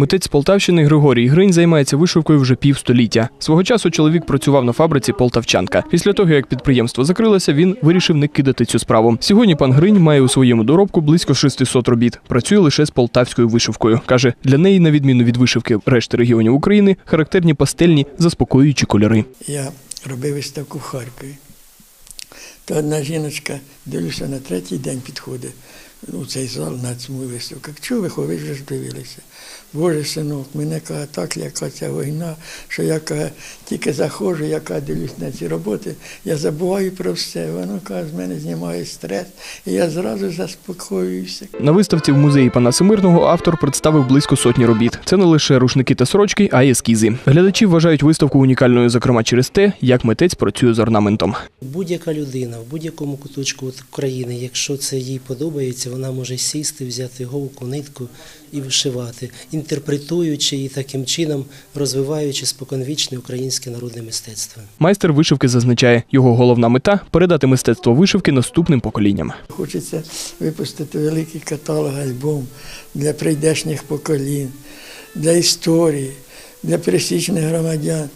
Митець Полтавщини Григорій Гринь займається вишивкою вже півстоліття. Свого часу чоловік працював на фабриці Полтавчанка. Після того, як підприємство закрилося, він вирішив не кидати цю справу. Сьогодні пан Гринь має у своєму доробку близько 600 робіт. Працює лише з полтавською вишивкою. каже, для неї, на відміну від вишивки решти регіонів України, характерні пастельні заспокоюючі кольори. Я робив виставку в Харкові. То одна жіночка, дивлюся, на третій день підходить у цей зал на цьому виставку. Чого ви вже ж дивилися? Боже синок, мене каже, так яка ця війна, що я каже, тільки заходжу, я каже, дивлюсь на ці роботи, я забуваю про все. Воно каже, з мене знімає стрес, і я зразу заспокоююся. На виставці в музеї Панаса Мирного автор представив близько сотні робіт. Це не лише рушники та сорочки, а й ескізи. Глядачі вважають виставку унікальною, зокрема через те, як митець працює з орнаментом. Будь-яка людина в будь-якому куточку країни, якщо це їй подобається, вона може сісти, взяти голку, нитку і вишивати, інтерпретуючи і таким чином розвиваючи споконвічне українське народне мистецтво. Майстер вишивки зазначає, його головна мета передати мистецтво вишивки наступним поколінням. Хочеться випустити великий каталог альбом для прийдешніх поколінь, для історії, для пересічних громадян.